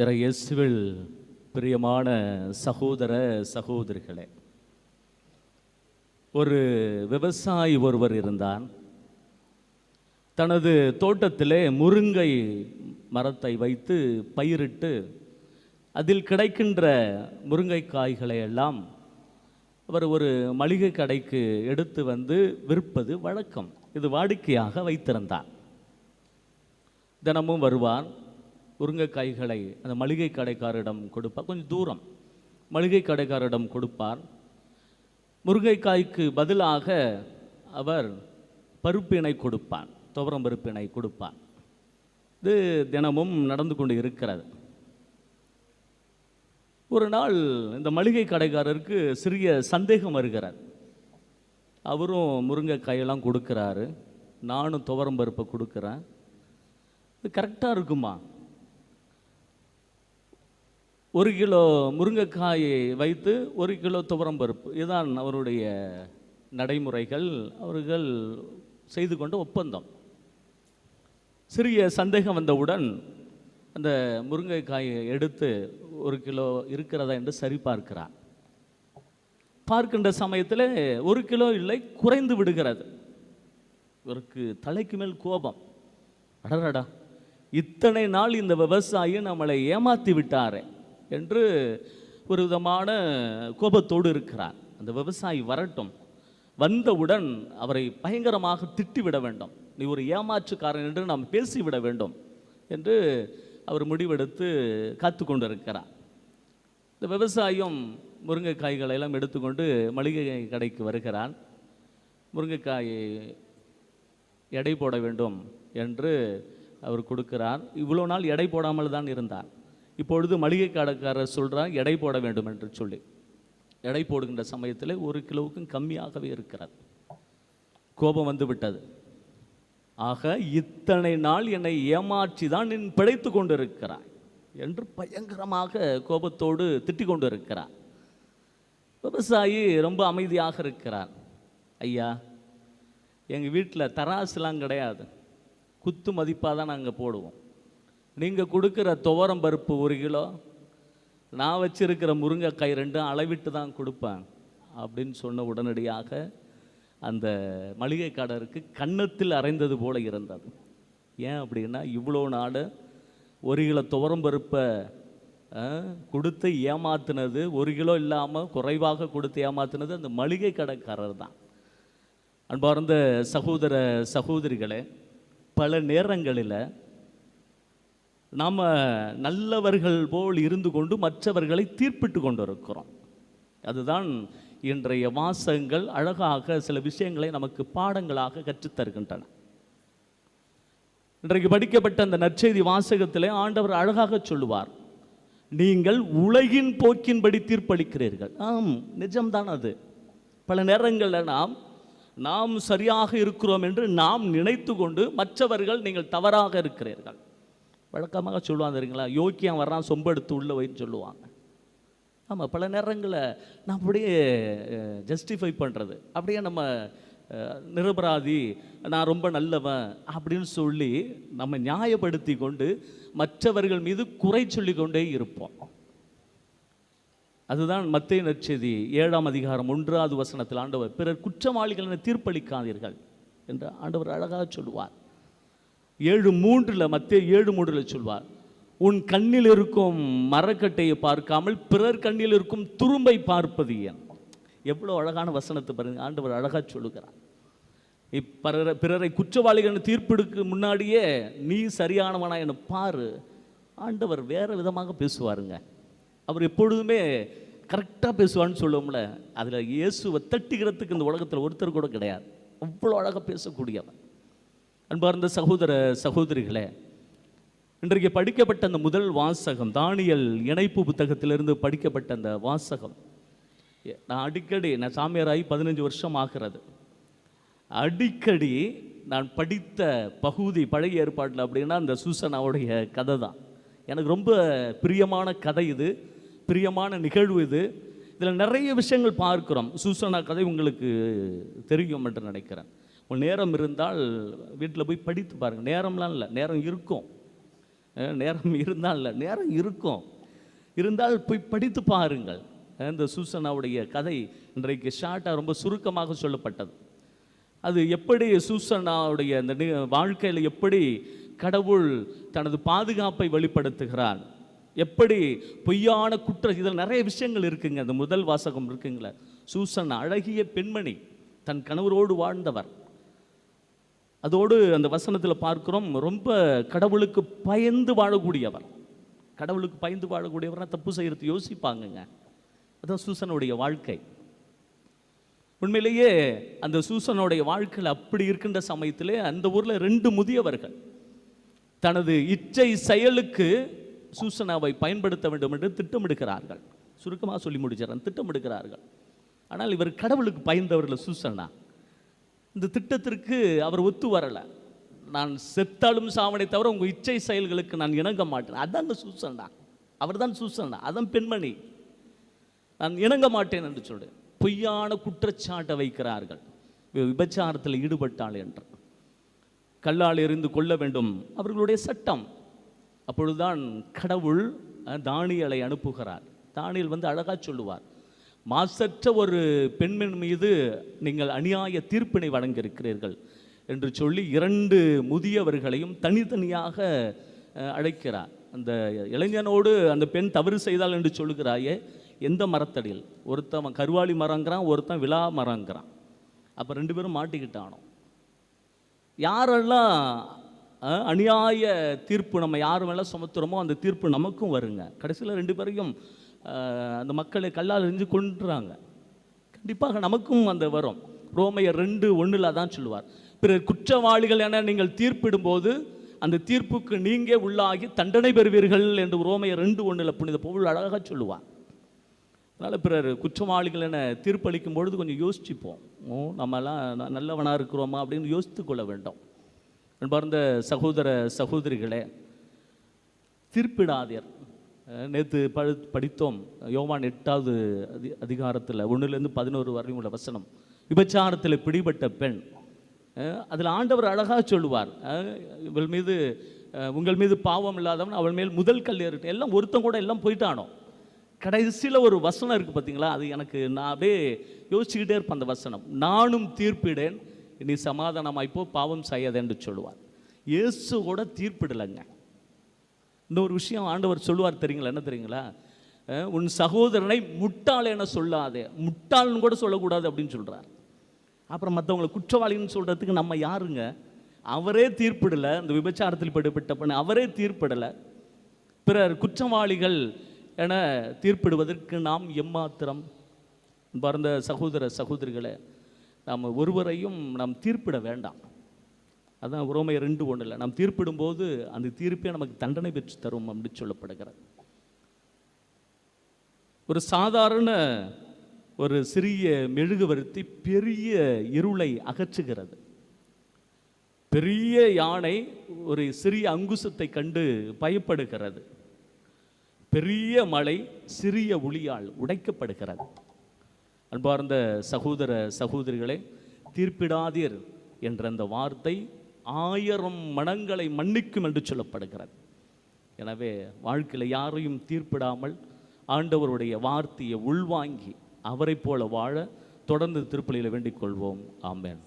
இற இயேசுவில் பிரியமான சகோதர சகோதரிகளே ஒரு விவசாயி ஒருவர் இருந்தான். தனது தோட்டத்திலே முருங்கை மரத்தை வைத்து பயிரிட்டு அதில் கிடைக்கின்ற முருங்கைக்காய்களை எல்லாம் அவர் ஒரு மளிகை கடைக்கு எடுத்து வந்து விற்பது வழக்கம். இது வாடிக்கையாக வைத்திருந்தார் தினமும் வருவார் முருங்கைக்காய்களை அந்த மளிகை கடைக்காரரிடம் கொடுப்பார். கொஞ்சம் தூரம். மளிகை கடைக்காரரிடம் கொடுப்பார். முருங்கைக்காய்க்கு பதிலாக அவர் பருப்பினை கொடுப்பார். துவரம் பருப்பினை கொடுப்பார். இது தினமும் நடந்து கொண்டு இருக்கிறது. ஒரு நாள் இந்த மளிகை கடைக்காரருக்கு சிறிய சந்தேகம் வருகிறார் அவரும் முருங்கைக்காயெல்லாம் கொடுக்குறாரு. நானும் துவரம் பருப்பை கொடுக்குறேன். இது கரெக்டாக இருக்குமா? ஒரு கிலோ முருங்கைக்காயை வைத்து ஒரு கிலோ துவரம் பருப்பு. இதுதான் அவருடைய நடைமுறைகள். அவர்கள் செய்து கொண்ட ஒப்பந்தம். சிறிய சந்தேகம் வந்தவுடன் அந்த முருங்கைக்காயை எடுத்து ஒரு கிலோ இருக்கிறதா என்று சரிபார்க்கிறார். பார்க்கின்ற சமயத்தில் ஒரு கிலோ இல்லை குறைந்து விடுகிறது. இவருக்கு தலைக்கு மேல் கோபம். அடடடா. இத்தனை நாள் இந்த விவசாயி நம்மளை ஏமாத்தி விட்டாரே. என்று ஒரு விதமான கோபத்தோடு இருக்கிறார். அந்த விவசாயி வரட்டும். வந்தவுடன் அவரை பயங்கரமாக திட்டிவிட வேண்டும். நீ ஒரு ஏமாற்றுக்காரன் என்று நாம் பேசிவிட வேண்டும் என்று அவர் முடிவெடுத்து காத்து கொண்டிருக்கிறார். இந்த விவசாயம் முருங்கைக்காய்களை எல்லாம் எடுத்துக்கொண்டு மளிகை கடைக்கு வருகிறான். முருங்கைக்காயை எடை போட வேண்டும் என்று அவர் கொடுக்கிறார். இவ்வளோ நாள் எடை போடாமல் தான் இருந்தார். இப்பொழுது மளிகை கடைக்காரர் சொல்கிறார் எடை போட வேண்டும் என்று சொல்லி. எடை போடுகின்ற சமயத்தில் ஒரு கிலோவுக்கும் கம்மியாகவே இருக்கிறது கோபம் வந்து விட்டது. ஆக இத்தனை நாள் என்னை ஏமாற்றி தான் நின் பிழைத்து கொண்டிருக்கிறாய் என்று பயங்கரமாக கோபத்தோடு திட்டிக் கொண்டிருக்கிறார். விவசாயி ரொம்ப அமைதியாக இருக்கிறார். ஐயா எங்கள் வீட்டில் தராசுலாம் கிடையாது. குத்து மதிப்பாக தான் நாங்கள் போடுவோம். நீங்கள் கொடுக்குற துவரம் பருப்பு ஒரு கிலோ நான் வச்சிருக்கிற முருங்கைக்காய் ரெண்டும் அளவிட்டு தான் கொடுப்பேன் அப்படின்னு சொன்ன உடனடியாக அந்த மளிகை கடருக்கு கன்னத்தில் அரைந்தது போல இருந்தது. ஏன் அப்படின்னா இவ்வளோ நாடு ஒரு கிலோ துவரம் பருப்பை கொடுத்து ஏமாத்தினது ஒரு கிலோ இல்லாமல் குறைவாக கொடுத்து ஏமாத்தினது அந்த மளிகை கடைக்காரர் தான். அன்பார்ந்த சகோதர சகோதரிகளே பல நேரங்களில் நாம் நல்லவர்கள் போல் இருந்து கொண்டு மற்றவர்களை தீர்ப்பிட்டு கொண்டு இருக்கிறோம் அதுதான் இன்றைய வாசகங்கள் அழகாக சில விஷயங்களை நமக்கு பாடங்களாக கற்றுத் தருகின்றன. இன்றைக்கு படிக்கப்பட்ட அந்த நற்செய்தி வாசகத்திலே ஆண்டவர் அழகாக சொல்லுவார். நீங்கள் உலகின் போக்கின்படி தீர்ப்பளிக்கிறீர்கள். ஆம் நிஜம்தான் அது. பல நேரங்களில் நாம் நாம் சரியாக இருக்கிறோம் என்று நாம் நினைத்து கொண்டு மற்றவர்கள் நீங்கள் தவறாக இருக்கிறீர்கள். வழக்கமாக சொல்லுவாங்க தெரியுங்களா? யோக்கியம் வர்றான் சொம்பெடுத்து உள்ள வைன்னு சொல்லுவாங்க. ஆமாம் பல நேரங்களில் நான் அப்படியே ஜஸ்டிஃபை பண்ணுறது அப்படியே நம்ம நிரபராதி நான் ரொம்ப நல்லவன் அப்படின்னு சொல்லி நம்ம நியாயப்படுத்தி கொண்டு மற்றவர்கள் மீது குறை சொல்லி கொண்டே இருப்போம். அதுதான் மத்திய நற்செய்தி ஏழாம் அதிகாரம் ஒன்றாவது வசனத்தில் ஆண்டவர் பிறர் குற்றவாளிகள் என தீர்ப்பளிக்காதீர்கள் என்று ஆண்டவர் அழகாக சொல்லுவார். ஏழு மூன்றில் மத்திய ஏழு மூன்றில் சொல்வார். உன் கண்ணில் இருக்கும் மரக்கட்டையை பார்க்காமல் பிறர் கண்ணில் இருக்கும் துரும்பை பார்ப்பது ஏன்? எவ்வளோ அழகான வசனத்தை பாருங்க ஆண்டவர் அழகாக சொல்லுகிறார். நீ பிறரை பிறரை குற்றவாளிகள் தீர்ப்பிடுக்கு முன்னாடியே நீ சரியானவனா என பாரு. ஆண்டவர் வேறு விதமாக பேசுவாருங்க. அவர் எப்பொழுதுமே கரெக்டாக பேசுவான்னு சொல்லுவோம்ல அதில் இயேசுவை தட்டுகிறதுக்கு இந்த உலகத்தில் ஒருத்தர் கூட கிடையாது. அவ்வளோ அழகாக பேசக்கூடியவன் அன்பார்ந்த சகோதர சகோதரிகளே இன்றைக்கு படிக்கப்பட்ட அந்த முதல் வாசகம் தானியல் இணைப்பு புத்தகத்திலிருந்து படிக்கப்பட்ட அந்த வாசகம் நான் அடிக்கடி நான் சாமியாராகி பதினஞ்சு வருஷம் ஆகிறது. அடிக்கடி நான் படித்த பகுதி பழைய ஏற்பாட்டில் அப்படின்னா அந்த சூசனாவுடைய கதை தான். எனக்கு ரொம்ப பிரியமான கதை இது பிரியமான நிகழ்வு இது. இதில் நிறைய விஷயங்கள் பார்க்குறோம். சூசனா கதை உங்களுக்கு தெரியும் என்று நினைக்கிறேன். உங்கள் நேரம் இருந்தால் வீட்டில் போய் படித்து பாருங்கள் நேரம்லாம் இல்லை. நேரம் இருக்கும். நேரம் இருந்தால் இல்லை. நேரம் இருக்கும். இருந்தால் போய் படித்து பாருங்கள். இந்த சூசனாவுடைய கதை இன்றைக்கு ஷார்ட்டாக ரொம்ப சுருக்கமாக சொல்லப்பட்டது. அது எப்படி சூசனாவுடைய அந்த நி- வாழ்க்கையில் எப்படி கடவுள் தனது பாதுகாப்பை வெளிப்படுத்துகிறார்? எப்படி பொய்யான குற்ற இதில் நிறைய விஷயங்கள் இருக்குங்க. அந்த முதல் வாசகம் இருக்குங்களே. சூசன் அழகிய பெண்மணி தன் கணவரோடு வாழ்ந்தவர். அதோடு அந்த வசனத்தில் பார்க்குறோம் ரொம்ப கடவுளுக்கு பயந்து வாழக்கூடியவர். கடவுளுக்கு பயந்து வாழக்கூடியவர்னா தப்பு செய்கிறது யோசிப்பாங்கங்க. அதான் சூசனுடைய வாழ்க்கை. உண்மையிலேயே அந்த சூசனுடைய வாழ்க்கையில் அப்படி இருக்கின்ற சமயத்திலே அந்த ஊரில் ரெண்டு முதியவர்கள். தனது இச்சை செயலுக்கு சூசனாவை பயன்படுத்த வேண்டும் என்று திட்டமிடுகிறார்கள். சுருக்கமாக சொல்லி முடிச்சிடறேன். திட்டமிடுகிறார்கள். ஆனால் இவர் கடவுளுக்கு பயந்தவர்கள் சூசனா? இந்த திட்டத்திற்கு அவர் ஒத்து வரலை. நான் செத்தாலும் சாவனை தவிர உங்கள் இச்சை செயல்களுக்கு நான் இணங்க மாட்டேன். அதாங்க சூசனா அவர் தான் சூசனா அதான் பெண்மணி. நான் இணங்க மாட்டேன் என்று சொல்லு பொய்யான குற்றச்சாட்டை வைக்கிறார்கள். விபச்சாரத்தில் ஈடுபட்டாள் என்று. கல்லால் எறிந்து கொள்ள வேண்டும். அவர்களுடைய சட்டம். அப்பொழுதுதான் கடவுள் தானியலை அனுப்புகிறார். தானியல் வந்து அழகாக சொல்லுவார். மாசற்ற ஒரு பெண்மண் மீது நீங்கள் அநியாய தீர்ப்பினை வழங்கியிருக்கிறீர்கள் என்று சொல்லி இரண்டு முதியவர்களையும் தனித்தனியாக அழைக்கிறார். அந்த இளைஞனோடு அந்த பெண் தவறு செய்தால் என்று சொல்லுகிறாயே எந்த மரத்தடியில்? ஒருத்தன் கருவாளி மரங்கிறான் ஒருத்தன் விழா மரங்கிறான். அப்போ ரெண்டு பேரும் மாட்டிக்கிட்டானோ? யாரெல்லாம் அநியாய தீர்ப்பு நம்ம யார் மேலே சுமத்துறோமோ அந்த தீர்ப்பு நமக்கும் வருங்க. கடைசியில் ரெண்டு பேரையும் அந்த மக்களை கல்லால் எரிஞ்சு கொண்டுறாங்க கண்டிப்பாக நமக்கும் அந்த வரும். ரோமையர் ரெண்டு ஒன்றில் தான் சொல்லுவார். பிறர் குற்றவாளிகள் என நீங்கள் தீர்ப்பிடும்போது அந்த தீர்ப்புக்கு நீங்கே உள்ளாகி தண்டனை பெறுவீர்கள் என்று ரோமையர் ரெண்டு ஒன்றில் புனித பொருள் அழகாக சொல்லுவார். அதனால் பிறர் குற்றவாளிகள் என தீர்ப்பளிக்கும் பொழுது கொஞ்சம் யோசிச்சுப்போம். ஓ நம்மலாம் நல்லவனாக இருக்கிறோமா அப்படின்னு யோசித்து கொள்ள வேண்டும். அன்பார்ந்த சகோதர சகோதரிகளே தீர்ப்பிடாதீர். நேற்று படு படித்தோம். யோவான் எட்டாவது அதி அதிகாரத்தில் ஒன்றுலேருந்து பதினோரு வரையும் உள்ள வசனம். விபச்சாரத்தில் பிடிபட்ட பெண். அதில் ஆண்டவர் அழகாக சொல்லுவார். இவள் மீது உங்கள் மீது பாவம் இல்லாதவன் அவள் மேல் முதல் கல் ஏறிட்டு எல்லாம் ஒருத்தன் கூட எல்லாம் போயிட்டானோ? கடைசியில் ஒரு வசனம் இருக்குது பார்த்தீங்களா அது எனக்கு நான் அப்படியே யோசிச்சுக்கிட்டே இருப்பேன் அந்த வசனம். நானும் தீர்ப்பிடேன். நீ சமாதானமாய்ப்போ பாவம் செய்யாதே என்று சொல்லுவார். இயேசு கூட தீர்ப்பிடலைங்க. இன்னொரு விஷயம் ஆண்டவர் சொல்லுவார் தெரியுங்களா? என்ன தெரியுங்களா? உன் சகோதரனை முட்டாள் என சொல்லாதே. முட்டாள்னு கூட சொல்லக்கூடாது அப்படின்னு சொல்கிறார் அப்புறம் மற்றவங்களை குற்றவாளின்னு சொல்கிறதுக்கு நம்ம யாருங்க? அவரே தீர்ப்பிடலை. இந்த விபச்சாரத்தில் படுபட்ட பண்ண அவரே தீர்ப்பிடலை. பிறர் குற்றவாளிகள் என தீர்ப்பிடுவதற்கு நாம் எம்மாத்திரம்? பிறந்த சகோதர சகோதரிகளை நாம் ஒருவரையும் நாம் தீர்ப்பிட வேண்டாம். அதான் உரோமை ரெண்டு ஒன்றில் இல்லை நாம் தீர்ப்பிடும்போது அந்த தீர்ப்பே நமக்கு தண்டனை பெற்று தரும் அப்படின்னு சொல்லப்படுகிறது. ஒரு சாதாரண ஒரு சிறிய மெழுகுவர்த்தி பெரிய இருளை அகற்றுகிறது. பெரிய யானை ஒரு சிறிய அங்குசத்தை கண்டு பயப்படுகிறது. பெரிய மலை சிறிய ஒளியால் உடைக்கப்படுகிறது. அன்பார்ந்த சகோதர சகோதரிகளே தீர்ப்பிடாதீர் என்ற அந்த வார்த்தை ஆயிரம் மனங்களை மன்னிக்கும் என்று சொல்லப்படுகிறது. எனவே வாழ்க்கையில் யாரையும் தீர்ப்பிடாமல் ஆண்டவருடைய வார்த்தையை உள்வாங்கி அவரைப் போல வாழ தொடர்ந்து திருப்பலியில் வேண்டிக் கொள்வோம். ஆமென்.